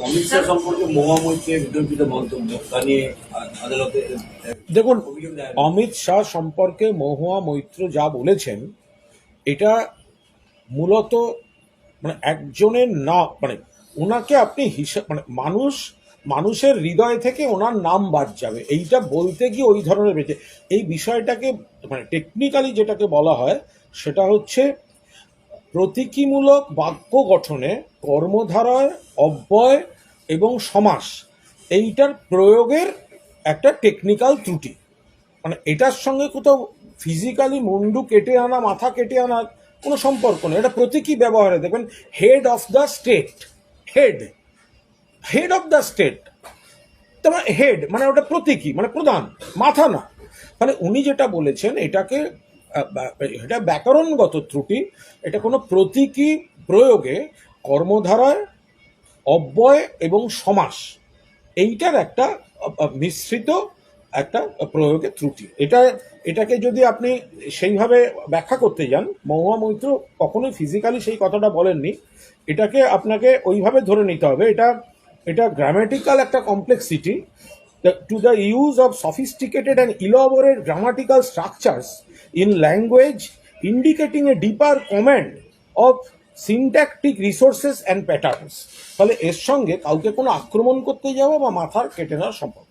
অমিত শাহ সম্পর্কে মহামৈত্রের বিতর্কিত মন্তব্য তা নিয়ে আদালতে দেখুন অমিত শাহ সম্পর্কে মহুয়া মৈত্র যা বলেছেন এটা মূলত মানে একজনের না মানে ওনাকে আপনি হিসাব মানে মানুষ মানুষের হৃদয় থেকে ওনার নাম বাদ যাবে। এইটা বলতে গিয়ে ওই ধরনের বেঁচে এই বিষয়টাকে মানে টেকনিক্যালি যেটাকে বলা হয় সেটা হচ্ছে প্রতীকীমূলক বাক্য গঠনে কর্মধারায়, অব্যয় এবং সমাস এইটার প্রয়োগের একটা টেকনিক্যাল ত্রুটি। মানে এটার সঙ্গে কোথাও ফিজিক্যালি মুন্ডু কেটে আনা, মাথা কেটে আনার কোনো সম্পর্ক নেই। এটা প্রতীকী ব্যবহারে দেখবেন head of the state head head of the state তোমার হেড মানে ওটা প্রতীকী মানে প্রধান, মাথা না। মানে উনি যেটা বলেছেন, এটাকে এটা ব্যাকরণগত ত্রুটি। এটা কোনো প্রতীকী প্রয়োগে কর্মধারায়, অব্যয় এবং সমাস, এইটার একটা মিশ্রিত একটা প্রয়োগের ত্রুটি। এটা, এটাকে যদি আপনি সেইভাবে ব্যাখ্যা করতে যান, মহুয়া মৈত্র কখনোই ফিজিক্যালি সেই কথাটা বলেননি। এটাকে আপনাকে ওইভাবে ধরে নিতে হবে। এটা এটা গ্রামেটিক্যাল একটা complexity to the use of sophisticated and elaborate grammatical structures in language indicating a deeper command of syntactic resources and patterns ফলে এর সঙ্গে কাউকে কোনো আক্রমণ করতে যাওয়া বা মাথার কেটে নেওয়ার সম্ভব